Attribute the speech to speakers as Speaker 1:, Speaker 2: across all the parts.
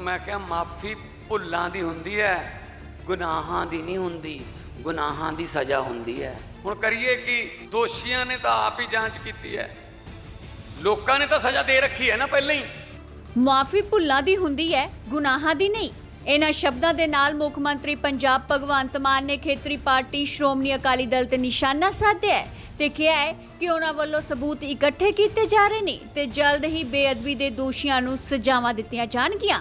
Speaker 1: ਮੈਂ ਕਿਹਾ ਮਾਫੀ ਭੁੱਲਾਂ ਦੀ ਹੁੰਦੀ ਹੈ, ਗੁਨਾਹਾਂ ਦੀ ਨਹੀਂ ਹੁੰਦੀ, ਗੁਨਾਹਾਂ ਦੀ ਸਜ਼ਾ ਹੁੰਦੀ ਹੈ। ਹੁਣ ਕਰੀਏ ਕਿ? ਦੋਸ਼ੀਆਂ ਨੇ ਤਾਂ ਆਪ ਹੀ ਜਾਂਚ ਕੀਤੀ ਹੈ। ਲੋਕਾਂ ਨੇ ਤਾਂ ਸਜ਼ਾ ਦੇ ਰੱਖੀ ਹੈ ਨਾ ਪਹਿਲਾਂ ਹੀ।
Speaker 2: ਮੁਆਫੀ ਭੁੱਲਾਂ ਦੀ ਹੁੰਦੀ ਹੈ, ਗੁਨਾਹਾਂ ਦੀ ਨਹੀਂ। ਇਹਨਾਂ ਸ਼ਬਦਾਂ ਦੇ ਨਾਲ ਮੁੱਖ ਮੰਤਰੀ ਪੰਜਾਬ ਭਗਵੰਤ ਮਾਨ ਨੇ ਖੇਤਰੀ ਪਾਰਟੀ ਸ਼੍ਰੋਮਣੀ ਅਕਾਲੀ ਦਲ ਤੇ ਨਿਸ਼ਾਨਾ ਸਾਧਿਆ ਤੇ ਕਿਹਾ ਹੈ ਕਿ ਉਹਨਾਂ ਵੱਲੋਂ ਸਬੂਤ ਇਕੱਠੇ ਕੀਤੇ ਜਾ ਰਹੇ ਨੇ ਤੇ ਜਲਦ ਹੀ ਬੇਅਦਬੀ ਦੇ ਦੋਸ਼ੀਆਂ ਨੂੰ ਸਜ਼ਾਵਾਂ ਦਿੱਤੀਆਂ ਜਾਣਗੀਆਂ।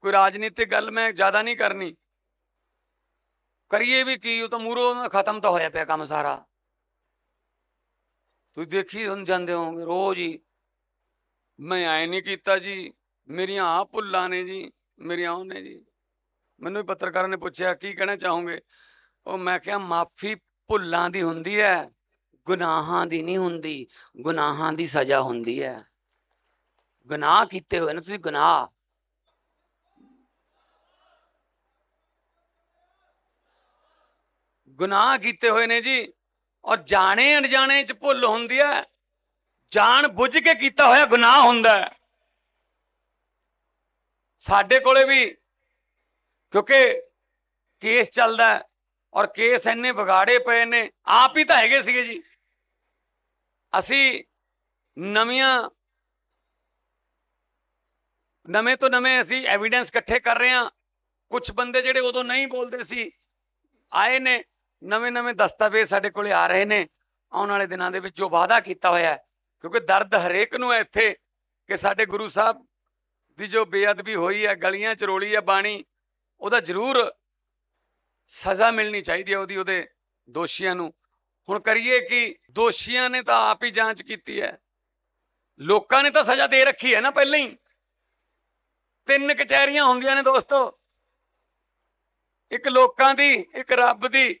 Speaker 1: ਕੋਈ ਰਾਜਨੀਤਿਕ ਗੱਲ ਮੈਂ ਜ਼ਿਆਦਾ ਨਹੀਂ ਕਰਨੀ। ਕਰੀਏ ਵੀ ਕੀ, ਉਹ ਤਾਂ ਮੂਰੋਂ ਖਤਮ ਤਾਂ ਹੋਇਆ ਪਿਆ ਕੰਮ ਸਾਰਾ। ਤੁਸੀਂ ਦੇਖੀ ਹੁਣ ਜਾਂਦੇ ਹੋਗੇ ਰੋਜ਼ ਹੀ। ਮੈਂ ਐ ਨਹੀਂ ਕੀਤਾ ਜੀ, ਮੇਰੀਆਂ ਆ ਭੁੱਲਾਂ ਨੇ ਜੀ, ਮੇਰੀਆਂ ਉਹ ਨੇ ਜੀ। ਮੈਨੂੰ ਵੀ ਪੱਤਰਕਾਰਾਂ ਨੇ ਪੁੱਛਿਆ, ਕੀ ਕਹਿਣਾ ਚਾਹੋਗੇ? ਉਹ ਮੈਂ ਕਿਹਾ, ਮਾਫੀ ਭੁੱਲਾਂ ਦੀ ਹੁੰਦੀ ਹੈ, ਗੁਨਾਹਾਂ ਦੀ ਨਹੀਂ ਹੁੰਦੀ। ਗੁਨਾਹਾਂ ਦੀ ਸਜ਼ਾ ਹੁੰਦੀ ਹੈ। ਗੁਨਾਹ ਕੀਤੇ ਹੋਏ ਨੇ ਤੁਸੀਂ, ਗੁਨਾਹ। ਗੁਨਾਹ ਕੀਤੇ ਹੋਏ ਨੇ ਜੀ, ਔਰ ਜਾਣੇ ਅਣਜਾਣੇ ਚ ਭੁੱਲ ਹੁੰਦੀ ਹੈ। ਜਾਣ ਬੁੱਝ ਕੇ ਕੀਤਾ ਹੋਇਆ ਗੁਨਾਹ ਹੁੰਦਾ ਹੈ। ਸਾਡੇ ਕੋਲੇ ਵੀ, ਕਿਉਂਕਿ ਕੇਸ ਚੱਲਦਾ ਹੈ, ਔਰ ਕੇਸ ਇੰਨੇ ਵਿਗਾੜੇ ਪਏ ਨੇ, ਆਪ ਹੀ ਤਾਂ ਹੈਗੇ ਸੀਗੇ ਜੀ। ਅਸੀਂ ਨਵੀਆਂ, ਨਵੇਂ ਤੋਂ ਨਵੇਂ ਅਸੀਂ ਐਵੀਡੈਂਸ ਇਕੱਠੇ ਕਰ ਰਹੇ ਹਾਂ। ਕੁਝ ਬੰਦੇ ਜਿਹੜੇ ਉਦੋਂ ਨਹੀਂ ਬੋਲਦੇ ਸੀ, ਆਏ ਨੇ ਨਵੇਂ ਨਵੇਂ ਦਸਤਾਵੇਜ਼ ਸਾਡੇ ਕੋਲੇ ਆ ਰਹੇ ਨੇ। ਆਉਣ ਵਾਲੇ ਦਿਨਾਂ ਦੇ ਵਿੱਚ ਜੋ ਵਾਅਦਾ ਕੀਤਾ ਹੋਇਆ ਹੈ, ਕਿਉਂਕਿ ਦਰਦ ਹਰੇਕ ਨੂੰ ਹੈ ਇੱਥੇ ਕਿ ਸਾਡੇ ਗੁਰੂ ਸਾਹਿਬ ਦੀ ਜੋ ਬੇਅਦਬੀ ਹੋਈ ਹੈ, ਗਲੀਆਂ ਚ ਰੋਲੀ ਹੈ, ਬਾਣੀ, ਉਹਦਾ ਜ਼ਰੂਰ ਸਜ਼ਾ ਮਿਲਣੀ ਚਾਹੀਦੀ ਹੈ ਉਹਦੀ, ਉਹਦੇ ਦੋਸ਼ੀਆਂ ਨੂੰ। ਹੁਣ ਕਰੀਏ ਕਿ ਦੋਸ਼ੀਆਂ ਨੇ ਤਾਂ ਆਪ ਹੀ ਜਾਂਚ ਕੀਤੀ ਹੈ। ਲੋਕਾਂ ਨੇ ਤਾਂ ਸਜ਼ਾ ਦੇ ਰੱਖੀ ਹੈ ਨਾ ਪਹਿਲਾਂ ਹੀ। ਤਿੰਨ ਕਚਹਿਰੀਆਂ ਹੁੰਦੀਆਂ ਨੇ ਦੋਸਤੋ। ਇੱਕ ਲੋਕਾਂ ਦੀ, ਇੱਕ ਰੱਬ ਦੀ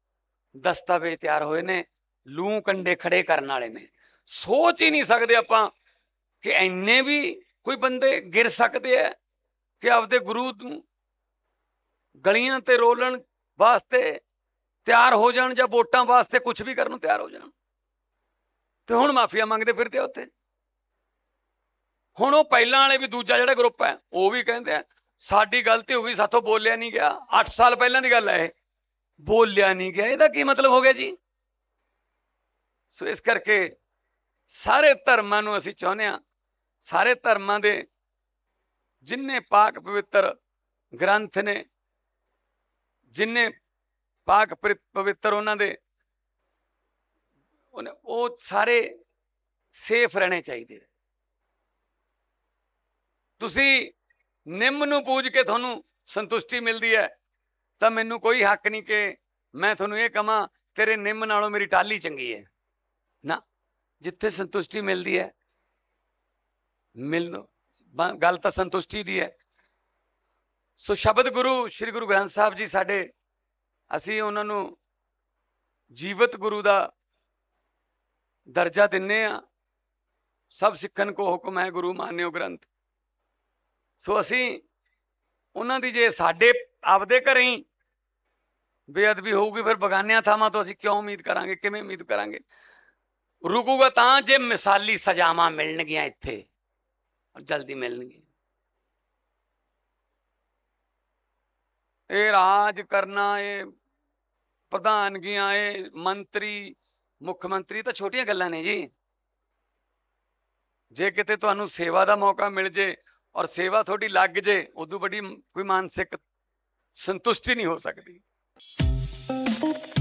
Speaker 1: ਦਸਤਾਵੇਜ਼ ਤਿਆਰ ਹੋਏ ਨੇ, ਲੂ ਕੰਡੇ ਖੜੇ ਕਰਨ ਵਾਲੇ ਨੇ। ਸੋਚ ਹੀ ਨਹੀਂ ਸਕਦੇ ਆਪਾਂ ਕਿ ਐਨੇ ਵੀ ਕੋਈ ਬੰਦੇ ਗਿਰ ਸਕਦੇ ਆ ਕਿ ਆਪਦੇ ਗੁਰੂ ਨੂੰ ਗਲੀਆਂ ਤੇ ਰੋਲਣ ਵਾਸਤੇ ਤਿਆਰ ਹੋ ਜਾਣ ਜਾਂ ਵੋਟਾਂ ਵਾਸਤੇ ਕੁਝ ਵੀ ਕਰਨ ਨੂੰ ਤਿਆਰ ਹੋ ਜਾਣ। ਤੇ ਹੁਣ ਮਾਫੀਆ ਮੰਗਦੇ ਫਿਰਦੇ ਆ ਉੱਥੇ। ਹੁਣ ਉਹ ਪਹਿਲਾਂ ਵਾਲੇ ਵੀ ਦੂਜਾ ਜਿਹੜਾ ਗਰੁੱਪ ਹੈ, ਉਹ ਵੀ ਕਹਿੰਦੇ ਆ, ਸਾਡੀ ਗਲਤੀ ਹੋ ਗਈ ਸਾਥੋਂ ਬੋਲਿਆ ਨਹੀਂ ਗਿਆ। 8 ਸਾਲ ਪਹਿਲਾਂ ਦੀ ਗੱਲ ਹੈ ਇਹ। ਬੋਲਿਆ ਨਹੀਂ ਗਿਆ। ਇਹਦਾ ਕੀ ਮਤਲਬ ਹੋ ਗਿਆ ਜੀ? ਸੋ ਇਸ ਕਰਕੇ ਸਾਰੇ ਧਰਮਾਂ ਨੂੰ ਅਸੀਂ ਚਾਹੁੰਦੇ ਆ ਸਾਰੇ ਧਰਮਾਂ ਦੇ ਜਿੰਨੇ ਪਾਕ ਪਵਿੱਤਰ ਗ੍ਰੰਥ ਨੇ, ਜਿੰਨੇ ਪਾਕ ਪਵਿ- ਪਵਿੱਤਰ ਉਹਨਾਂ ਦੇ ਉਹ ਸਾਰੇ ਸੇਫ ਰਹਿਣੇ ਚਾਹੀਦੇ। ਤੁਸੀਂ ਨਿੰਮ ਨੂੰ ਪੂਜ ਕੇ ਤੁਹਾਨੂੰ ਸੰਤੁਸ਼ਟੀ ਮਿਲਦੀ ਹੈ। ਤਾਂ ਮੈਨੂੰ ਕੋਈ ਹੱਕ ਨਹੀਂ ਕਿ ਮੈਂ ਤੁਹਾਨੂੰ ਇਹ ਕਹਾਂ, ਤੇਰੇ ਨਿੰਮ ਨਾਲੋਂ ਮੇਰੀ ਟਾਲੀ ਚੰਗੀ ਹੈ। ਨਾ, ਜਿੱਥੇ ਸੰਤੁਸ਼ਟੀ ਮਿਲਦੀ ਹੈ, ਮਿਲ ਗੱਲ ਤਾਂ ਸੰਤੁਸ਼ਟੀ ਦੀ ਹੈ। ਸੋ ਸ਼ਬਦ ਗੁਰੂ, ਸ੍ਰੀ ਗੁਰੂ ਗ੍ਰੰਥ ਸਾਹਿਬ ਜੀ ਸਾਡੇ, ਅਸੀਂ ਉਹਨਾਂ ਨੂੰ ਜੀਵਤ ਗੁਰੂ ਦਾ ਦਰਜਾ ਦਿੰਨੇ ਆ ਸਭ ਸਿੱਖਣ ਕੋ ਹੁਕਮ ਹੈ ਗੁਰੂ ਮਾਨਿਓ ਗ੍ਰੰਥ। ਸੋ ਅਸੀਂ ਉਹਨਾਂ ਦੀ ਜੇ ਸਾਡੇ, ਆਪਦੇ ਘਰੇ ਹੀ ਬੇਅਦਬੀ ਹੋਊਗੀ, ਫਿਰ ਬਗਾਨਿਆਂ ਥਾਵਾਂ ਤੋਂ ਅਸੀਂ ਕਿਉਂ ਉਮੀਦ ਕਰਾਂਗੇ, ਕਿਵੇਂ ਉਮੀਦ ਕਰਾਂਗੇ? ਰੁਕੂਗਾ ਤਾਂ ਜੇ ਮਿਸਾਲੀ ਸਜ਼ਾਵਾਂ ਮਿਲਣਗੀਆਂ ਇੱਥੇ, ਔਰ ਜਲਦੀ ਮਿਲਣਗੀਆਂ। ਇਹ ਰਾਜ ਕਰਨਾ, ਇਹ ਪ੍ਰਧਾਨਗੀਆਂ, ਇਹ ਮੰਤਰੀ, ਮੁੱਖ ਮੰਤਰੀ ਤਾਂ ਛੋਟੀਆਂ ਗੱਲਾਂ ਨੇ ਜੀ। ਜੇ ਕਿਤੇ ਤੁਹਾਨੂੰ ਸੇਵਾ ਦਾ ਮੌਕਾ ਮਿਲ ਜੇ, ਔਰ ਸੇਵਾ ਤੁਹਾਡੀ ਲੱਗ ਜੇ, ਉਦੋਂ ਵੱਡੀ ਕੋਈ ਮਾਨਸਿਕ ਸੰਤੁਸ਼ਟੀ ਨਹੀਂ ਹੋ ਸਕਦੀ। Thank you.